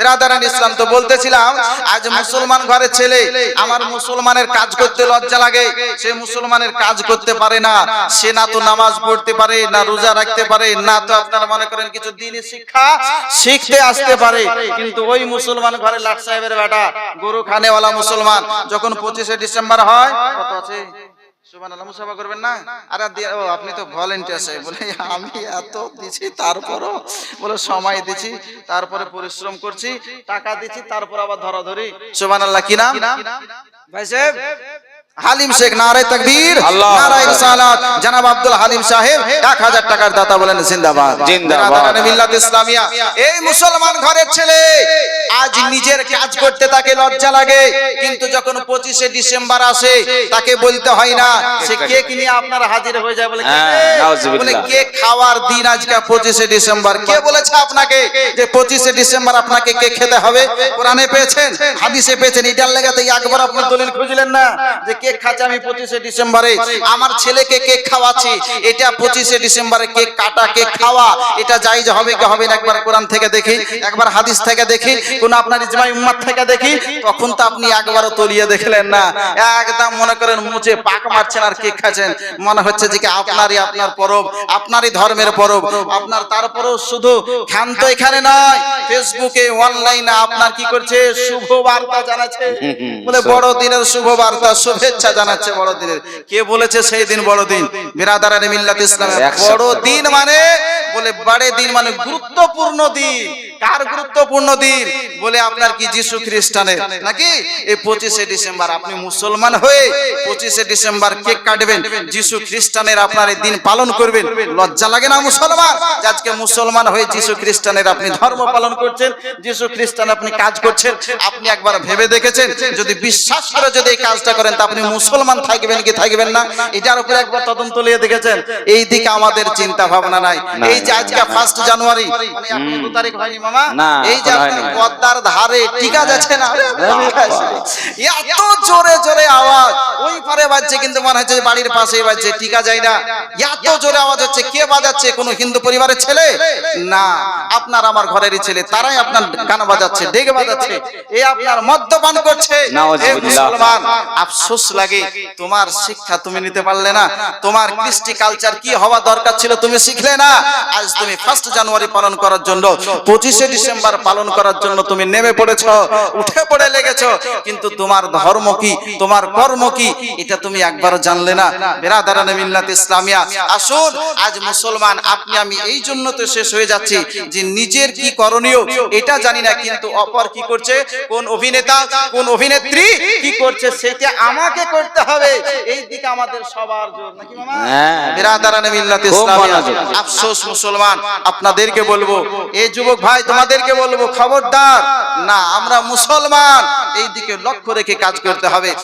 বেরাদারান ইসলাম তো বলতেছিলাম, আজ মুসলমান ঘরে ছেলে, আমার মুসলমানের কাজ করতে লজ্জা লাগে। সে মুসলমানের কাজ করতে পারে না। সে না তো নামাজ পড়তে পারে, না রোজা রাখতে পারে, না তো আপনারা মনে করেন কিছু দিনই শিক্ষা শিখতে আসতে পারে। কিন্তু ওই মুসলমান ঘরে লাট সাহেবের বেটা, গরু খানেওয়ালা মুসলমান, যখন পঁচিশে ডিসেম্বর হয়, কত আছে? সুবহানাল্লাহ, মুসাফা করবেন না? আর ও, আপনি তো ভলেন্টিয়ার সাহেব, বলে আমি এত দিছি, তারপরও বলে সময় দিছি, তারপরে পরিশ্রম করছি, টাকা দিছি, তারপর আবার ধরাধরি। সুবহানাল্লাহ, কি নাম? ভাই সাহেব হালিম শেখ নারায় তাকবীর নারায়। রিসালাত জনাব আব্দুল হালিম সাহেব 1000 টাকার দাতা বলেন জিন্দাবাদ জিন্দাবাদ। মিল্লাত ইসলামিয়া এই মুসলমান ঘরের ছেলে আজ নিজের কাজ করতে তাকে লজ্জা লাগে কিন্তু যখন 25শে ডিসেম্বর আসে তাকে বলতে হয় না সে কেক নিয়ে আপনার হাজির হয়ে যায় বলে হ্যাঁ, "কে?" বলে কেক খাওয়ার দিন আজকে 25শে ডিসেম্বর কে বলেছে আপনাকে যে 25শে ডিসেম্বর আপনাকে কেক খেতে হবে কোরআনে পেয়েছেন হাদিসে পেয়েছেন এটার লেগে একবার আপনি দলিল খুঁজলেন না যে কেক খাচ্ছে আমি 25শে ডিসেম্বরে। আমার ছেলেকে কেক খাওয়াচ্ছি। এটা 25শে ডিসেম্বরে কেক কাটা, কেক খাওয়া। এটা জায়েজ হবে কি হবে না একবার কোরআন থেকে দেখি, একবার হাদিস থেকে দেখি, কোন আপনার ইজমাই উম্মাত থেকে দেখি, তখন তো আপনি একবারও তলিয়ে দেখলেন না। একদম মনে করেন মুচে পাক মারছেন আর কেক খাচ্ছেন। মনে হচ্ছে যে আপনারই আপনার পরব, আপনারই ধর্মের পরব। আপনার তারপরেও শুধু ক্ষান্ত এখানে নয়, ফেসবুকে অনলাইনে আপনার কি করছে? শুভ বার্তা জানাচ্ছে। বলে বড় দিনের শুভ বার্তা শুভেচ্ছা। জানাচ্ছে বড় দিনের কে বলেছে সেই দিন বড়দিন? বিরাদারানি মিল্লাত ইসলাম বড়দিন বড় দিন মানে বলে বাড়ে দিন মানে গুরুত্বপূর্ণ দিন। কার গুরুত্বপূর্ণ দিন? বলে আপনার কি যিশু খ্রিস্টানের? নাকি? এই পঁচিশে ডিসেম্বর আপনি মুসলমান হয়ে পঁচিশে ডিসেম্বর কেক কাটবেন যিশু খ্রিস্টানের আপনার এই দিন পালন করবেন। লজ্জা লাগে না মুসলমান? আজকে মুসলমান হয়ে যিশু খ্রিস্টানের আপনি ধর্ম পালন করছেন যিশু খ্রিস্টান আপনি কাজ করছেন আপনি একবার ভেবে দেখেছেন? যদি বিশ্বাস করে যদি এই কাজটা করেন তা আপনি মুসলমান থাকবেন কি থাকবেন না? এটার উপরে একবার তদন্ত নিয়ে দেখেছেন? এই দিকে আমাদের চিন্তা ভাবনা নাই। এই যে আজকে ফার্স্ট জানুয়ারি মানে তারিখ হয়নি মামা না, এই যে আপনার। পদ্মার ধারে টিকা যাচ্ছে না। এত জোরে জোরে আওয়াজ। ওই পারে বাজছে কিন্তু মনে হচ্ছে বাড়ির পাশেই বাজছে টিকা যায় না। এত জোরে আওয়াজ হচ্ছে কে বাজাচ্ছে? কোনো হিন্দু পরিবারের ছেলে? না আপনার আমার ঘরেরই ছেলে তারাই আপনার গান বাজাচ্ছে ডেকে বাজাচ্ছে। এ আপনার মদ্যপান করছে। মুসলমান আফসোস লাগে তোমার শিক্ষা তুমি নিতে পারলে না। তোমার কৃষ্টি কালচার কি হওয়া দরকার ছিল তুমি শিখলে না। আজ তুমি ফার্স্ট জানুয়ারি পালন করার জন্য পঁচিশে ডিসেম্বর পালন করার জন্য তুমি নেমে পড়েছ উঠে পড়ে লেগেছ। কিন্তু তোমার ধর্ম কি? তোমার কর্ম কি? এটা তুমি একবারও জানলে না। বেরাদারানে মিল্লাত ইসলামিয়া আসুন আজ মুসলমান আপনি আমি এই জন্য তো শেষ হয়ে যাচ্ছি যে নিজের কি করণীয় এটা জানি না কিন্তু অপর কি করছে? কোন অভিনেতা কোন অভিনেত্রী কি করছে সেটা আমাকে করতে হবে। এই দিকে আমাদের সবার জোর নাকি মামা? হ্যাঁ। বিরাদারানে মিল্লাত ইসলামিয়া আফসোস মুসলমান আপনাদেরকে বলব এই যুবক ভাই তোমাদেরকে বলব খবরদার। না আমরা মুসলমান। এই দিকে লক্ষ্য রেখে কাজ করতে হবে।